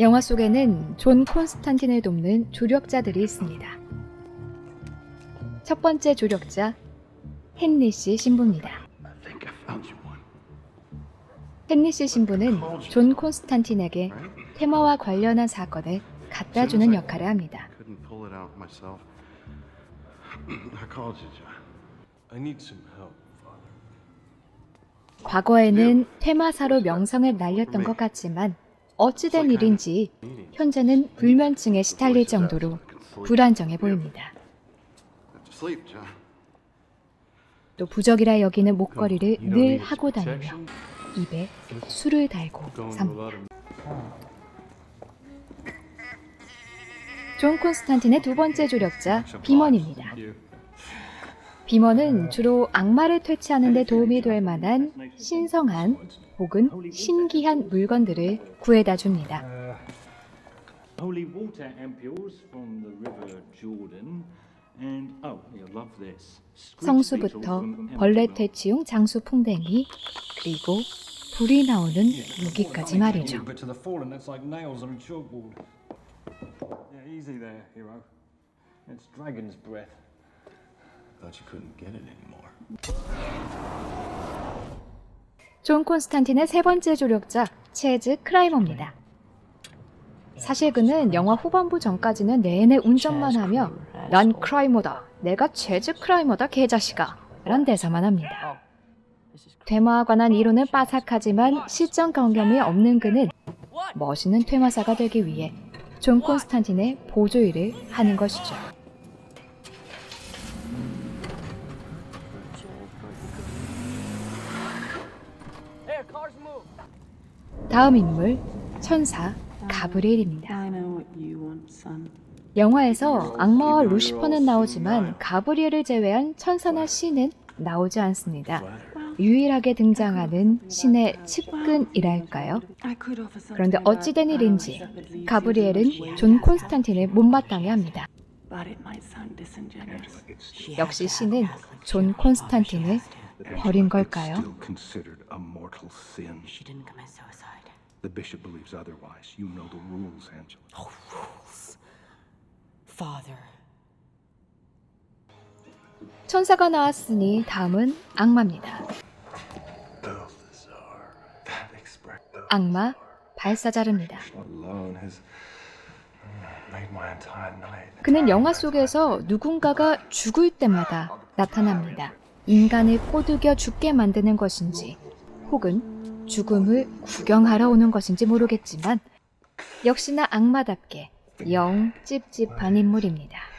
영화 속에는 존 콘스탄틴을 돕는 조력자들이 있습니다. 첫 번째 조력자 헨리 씨 신부입니다. 헨리 씨 신부는 존 콘스탄틴에게 테마와 관련한 사건을 갖다 주는 역할을 합니다. 과거에는 테마사로 명성을 날렸던 것 같지만 어찌된 일인지 현재는 불면증에 시달릴 정도로 불안정해 보입니다. 또 부적이라 여기는 목걸이를 늘 하고 다니며 입에 술을 달고 삽니다. 존 콘스탄틴의 두 번째 조력자 비먼입니다. 비먼은 주로 악마를 퇴치하는 데 도움이 될 만한 신성한 혹은 신기한 물건들을 구해다 줍니다. Uh, oh, 성수부터 벌레. 퇴치용 장수 풍뎅이 그리고 불이 나오는 무기까지 말이죠. Thought you couldn't get it anymore. 존 콘스탄틴의 세 번째 조력자 체즈 크라이머입니다. 사실 그는 영화 후반부 전까지는 내내 운전만 하며 난 크라이머다, 내가 체즈 크라이머다 개자식아 란 대사만 합니다. 퇴마와 관한 이론은 빠삭하지만 실전 경험이 없는 그는 멋있는 퇴마사가 되기 위해 존 콘스탄틴의 보조일을 하는 것이죠. 다음 인물 천사 가브리엘입니다. 영화에서 악마와 루시퍼는 나오지만 가브리엘을 제외한 천사나 신은 나오지 않습니다. 유일하게 등장하는 신의 측근이랄까요? I could offer something 그런데 어찌된 일인지 가브리엘은 존 콘스탄틴을 못마땅해 합니다. But it might sound disingenuous. She 역시 신은 존. 콘스탄틴을. 버린 걸까요? Mortal sin. She didn't commit suicide. The bishop believes otherwise. You know the rules, Angela. Father. 천사가 나왔으니 다음은 악마입니다. 악마 발사자르입니다. alone has made my entire night. 그는 영화 속에서 누군가가 죽을 때마다 나타납니다. 인간을 꼬드겨 죽게 만드는 것인지, 혹은 죽음을 구경하러 오는 것인지 모르겠지만, 역시나 악마답게 영 찝찝한 인물입니다.